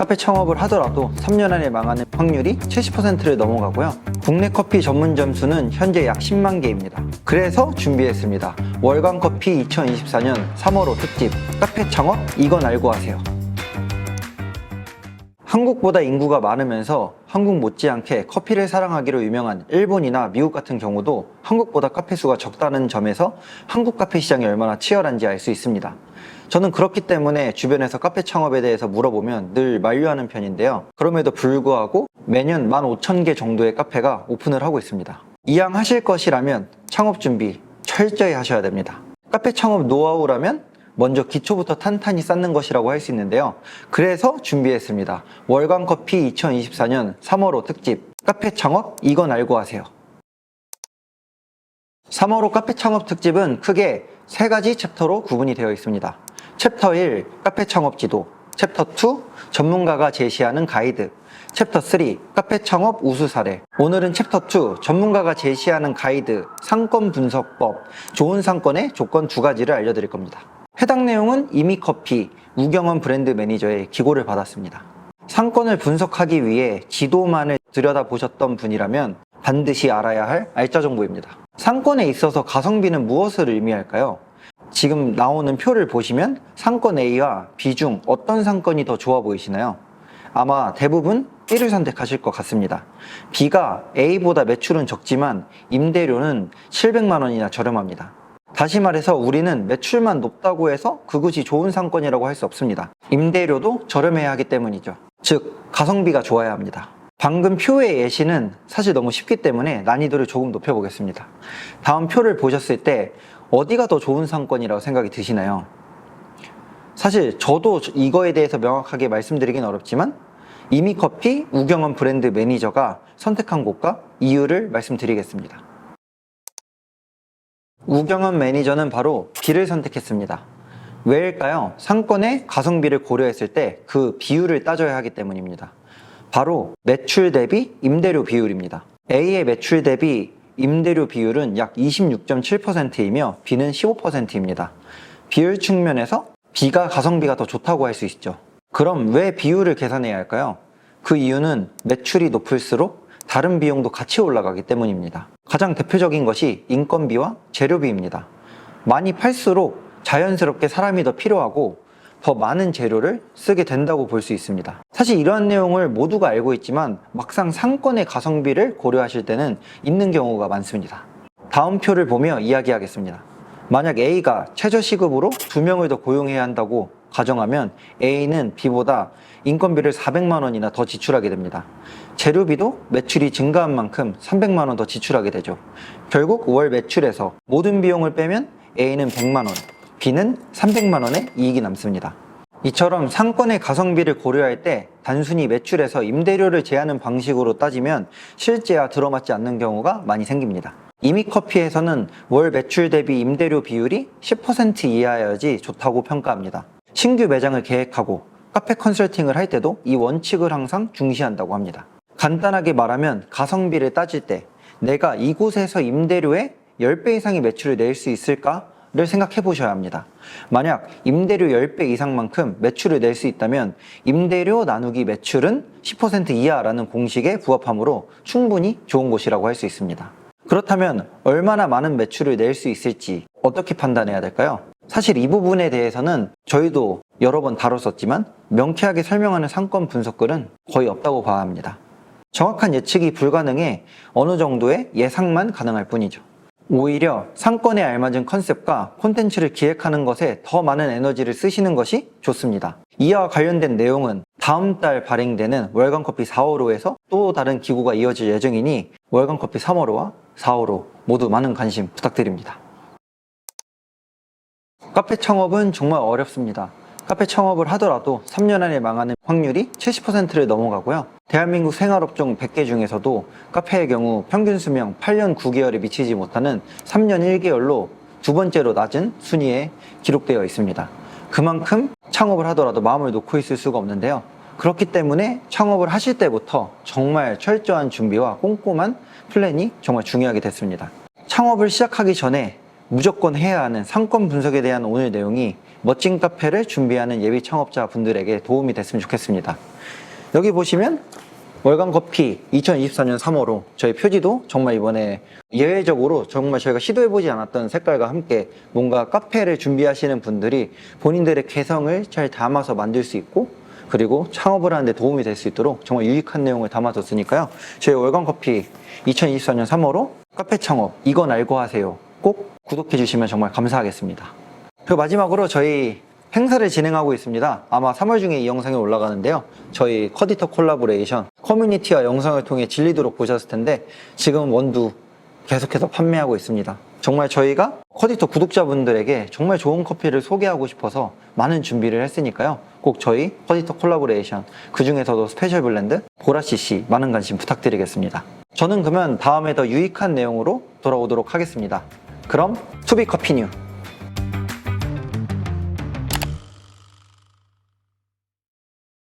카페 창업을 하더라도 3년 안에 망하는 확률이 70%를 넘어가고요. 국내 커피 전문점 수는 현재 약 10만 개입니다. 그래서 준비했습니다. 월간 커피 2024년 3월호 특집 카페 창업 이건 알고 하세요. 한국보다 인구가 많으면서 한국 못지않게 커피를 사랑하기로 유명한 일본이나 미국 같은 경우도 한국보다 카페 수가 적다는 점에서 한국 카페 시장이 얼마나 치열한지 알 수 있습니다. 저는 그렇기 때문에 주변에서 카페 창업에 대해서 물어보면 늘 만류하는 편인데요. 그럼에도 불구하고 매년 15,000개 정도의 카페가 오픈을 하고 있습니다. 이왕 하실 것이라면 창업 준비 철저히 하셔야 됩니다. 카페 창업 노하우라면 먼저 기초부터 탄탄히 쌓는 것이라고 할 수 있는데요. 그래서 준비했습니다. 월간 커피 2024년 3월호 특집 카페 창업 이건 알고 하세요. 3월호 카페 창업 특집은 크게 세 가지 챕터로 구분이 되어 있습니다. 챕터 1 카페 창업 지도, 챕터 2 전문가가 제시하는 가이드, 챕터 3 카페 창업 우수 사례. 오늘은 챕터 2 전문가가 제시하는 가이드, 상권 분석법, 좋은 상권의 조건 두 가지를 알려드릴 겁니다. 해당 내용은 이미 커피 우경원 브랜드 매니저의 기고를 받았습니다. 상권을 분석하기 위해 지도만을 들여다보셨던 분이라면 반드시 알아야 할 알짜 정보입니다. 상권에 있어서 가성비는 무엇을 의미할까요? 지금 나오는 표를 보시면 상권 A와 B 중 어떤 상권이 더 좋아 보이시나요? 아마 대부분 B를 선택하실 것 같습니다. B가 A보다 매출은 적지만 임대료는 700만 원이나 저렴합니다. 다시 말해서 우리는 매출만 높다고 해서 그것이 좋은 상권이라고 할 수 없습니다. 임대료도 저렴해야 하기 때문이죠. 즉, 가성비가 좋아야 합니다. 방금 표의 예시는 사실 너무 쉽기 때문에 난이도를 조금 높여보겠습니다. 다음 표를 보셨을 때 어디가 더 좋은 상권이라고 생각이 드시나요? 사실 저도 이거에 대해서 명확하게 말씀드리긴 어렵지만 이미 커피 우경원 브랜드 매니저가 선택한 곳과 이유를 말씀드리겠습니다. 우경원 매니저는 바로 B를 선택했습니다. 왜일까요? 상권의 가성비를 고려했을 때 그 비율을 따져야 하기 때문입니다. 바로 매출 대비 임대료 비율입니다. A의 매출 대비 임대료 비율은 약 26.7%이며 B는 15%입니다. 비율 측면에서 B가 가성비가 더 좋다고 할 수 있죠. 그럼 왜 비율을 계산해야 할까요? 그 이유는 매출이 높을수록 다른 비용도 같이 올라가기 때문입니다. 가장 대표적인 것이 인건비와 재료비입니다. 많이 팔수록 자연스럽게 사람이 더 필요하고 더 많은 재료를 쓰게 된다고 볼 수 있습니다. 사실 이러한 내용을 모두가 알고 있지만 막상 상권의 가성비를 고려하실 때는 있는 경우가 많습니다. 다음 표를 보며 이야기하겠습니다. 만약 A가 최저시급으로 두 명을 더 고용해야 한다고 가정하면 A는 B보다 인건비를 400만 원이나 더 지출하게 됩니다. 재료비도 매출이 증가한 만큼 300만 원 더 지출하게 되죠. 결국 월 매출에서 모든 비용을 빼면 A는 100만 원, B는 300만 원의 이익이 남습니다. 이처럼 상권의 가성비를 고려할 때 단순히 매출에서 임대료를 제하는 방식으로 따지면 실제와 들어맞지 않는 경우가 많이 생깁니다. 이미 커피에서는 월 매출 대비 임대료 비율이 10% 이하여야지 좋다고 평가합니다. 신규 매장을 계획하고 카페 컨설팅을 할 때도 이 원칙을 항상 중시한다고 합니다. 간단하게 말하면 가성비를 따질 때 내가 이곳에서 임대료의 10배 이상의 매출을 낼 수 있을까 를 생각해 보셔야 합니다. 만약 임대료 10배 이상만큼 매출을 낼 수 있다면 임대료 나누기 매출은 10% 이하라는 공식에 부합하므로 충분히 좋은 곳이라고 할 수 있습니다. 그렇다면 얼마나 많은 매출을 낼 수 있을지 어떻게 판단해야 될까요? 사실 이 부분에 대해서는 저희도 여러 번 다뤘었지만 명쾌하게 설명하는 상권 분석글은 거의 없다고 봐야 합니다. 정확한 예측이 불가능해 어느 정도의 예상만 가능할 뿐이죠. 오히려 상권에 알맞은 컨셉과 콘텐츠를 기획하는 것에 더 많은 에너지를 쓰시는 것이 좋습니다. 이와 관련된 내용은 다음 달 발행되는 월간 커피 4월호에서 또 다른 기구가 이어질 예정이니 월간 커피 3월호와 4월호 모두 많은 관심 부탁드립니다. 카페 창업은 정말 어렵습니다. 카페 창업을 하더라도 3년 안에 망하는 확률이 70%를 넘어가고요. 대한민국 생활업종 100개 중에서도 카페의 경우 평균 수명 8년 9개월에 미치지 못하는 3년 1개월로 두 번째로 낮은 순위에 기록되어 있습니다. 그만큼 창업을 하더라도 마음을 놓고 있을 수가 없는데요. 그렇기 때문에 창업을 하실 때부터 정말 철저한 준비와 꼼꼼한 플랜이 정말 중요하게 됐습니다. 창업을 시작하기 전에 무조건 해야 하는 상권 분석에 대한 오늘 내용이 멋진 카페를 준비하는 예비 창업자 분들에게 도움이 됐으면 좋겠습니다. 여기 보시면 월간 커피 2024년 3월호 저희 표지도 정말 이번에 예외적으로 정말 저희가 시도해보지 않았던 색깔과 함께 뭔가 카페를 준비하시는 분들이 본인들의 개성을 잘 담아서 만들 수 있고 그리고 창업을 하는데 도움이 될 수 있도록 정말 유익한 내용을 담아뒀으니까요. 저희 월간 커피 2024년 3월호 카페 창업 이건 알고 하세요. 꼭 구독해 주시면 정말 감사하겠습니다. 그리고 마지막으로 저희 행사를 진행하고 있습니다. 아마 3월 중에 이 영상이 올라가는데요. 저희 커디터 콜라보레이션 커뮤니티와 영상을 통해 질리도록 보셨을 텐데 지금 원두 계속해서 판매하고 있습니다. 정말 저희가 커디터 구독자분들에게 정말 좋은 커피를 소개하고 싶어서 많은 준비를 했으니까요. 꼭 저희 커디터 콜라보레이션 그 중에서도 스페셜 블렌드 보라CC 많은 관심 부탁드리겠습니다. 저는 그러면 다음에 더 유익한 내용으로 돌아오도록 하겠습니다. 그럼 투비 커피뉴